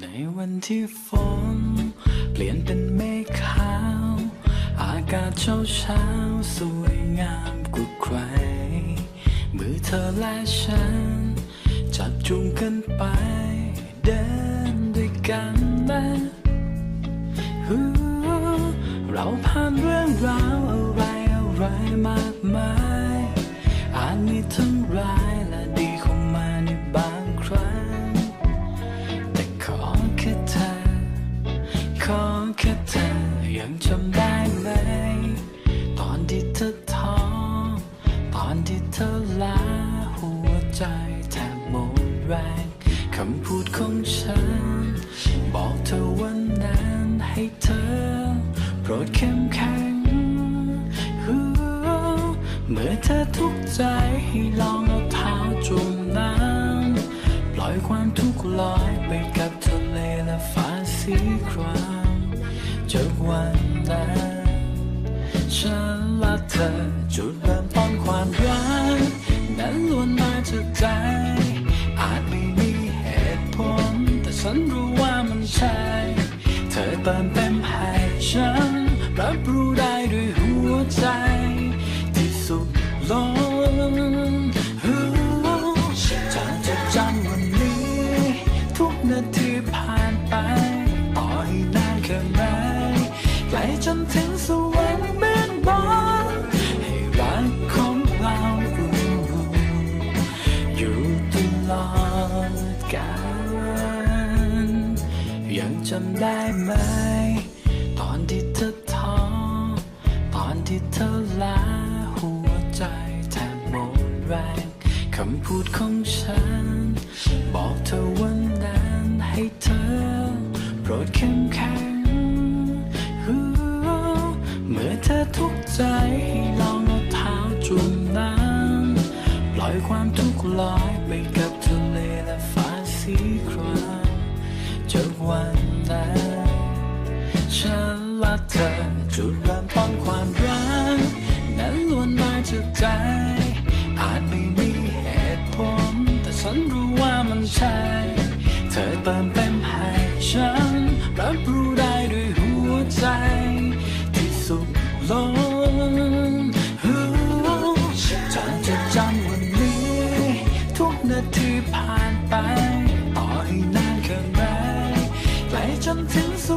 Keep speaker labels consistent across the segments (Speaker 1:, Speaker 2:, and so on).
Speaker 1: ในวันที่ฝนเปลี่ยนเป็นเมฆขาว อากาศเช้าเช้าสวยงามกว่าใคร มือเธอและฉัน จับจูงกันไป ขอแค่เธอยังจำได้ไหม ตอนที่เธอท้องตอนที่เธอลาหัวใจแทบหมดแรงคำพูดของฉัน บอกเธอวันนั้นให้เธอ โปรดเข้มแข็งเมื่อเธอทุกใจให้ลอง ฉันและเธอจุดเริ่มต้นความรักนั้นล้วนมาจากใจ อาจไม่มีเหตุผล แต่ฉันรู้ว่ามันใช่ เธอเติมเต็มให้ฉัน รับรู้ได้ด้วยหัวใจ ที่สุดลงจะจดจำวันนี้ ทุกนาทีผ่านไปต่อให้นานแค่ไหนไกลจนถึงสวำได้ไหม ตอนที่เธอท้อตอนที่เธอลาหัวใจแทบหมดแรงคำพูดของฉัน บอกเธอวันนั้นให้เธอ โปรดเข้มแข็งเมื่อเธอทุกใจให้ลองเอาเท้าจุ่มน้ำปล่อยความทุกข์ลอยไปกับ ใจ อาจไม่มีเหตุผล แต่ฉันรู้ว่ามันใช่ เธอเติมเต็มให้ฉัน รับรู้ได้ด้วยหัวใจ ที่สุดลงจะจดจำวันนี้ ทุกนาทีผ่านไป ต่อให้นานแค่ไหนไกลจนถึงส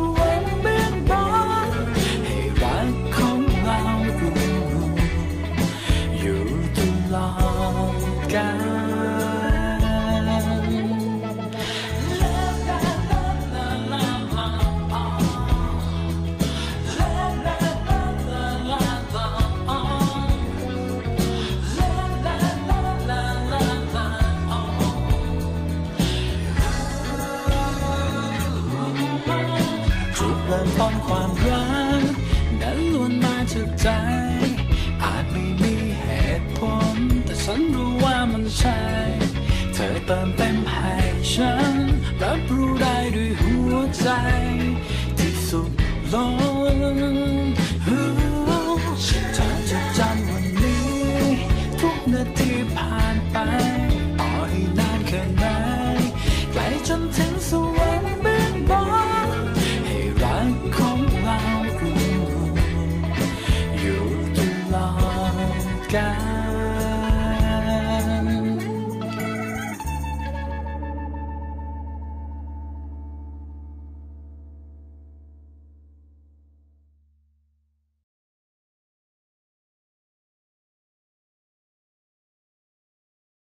Speaker 1: ของความรักนั้นล้วนมาจากใจ อาจไม่มีเหตุผล แต่ฉันรู้ว่ามันใช่ เธอเติมเต็มให้ฉัน รับรู้ได้ด้วยหัวใจ ที่สุดลง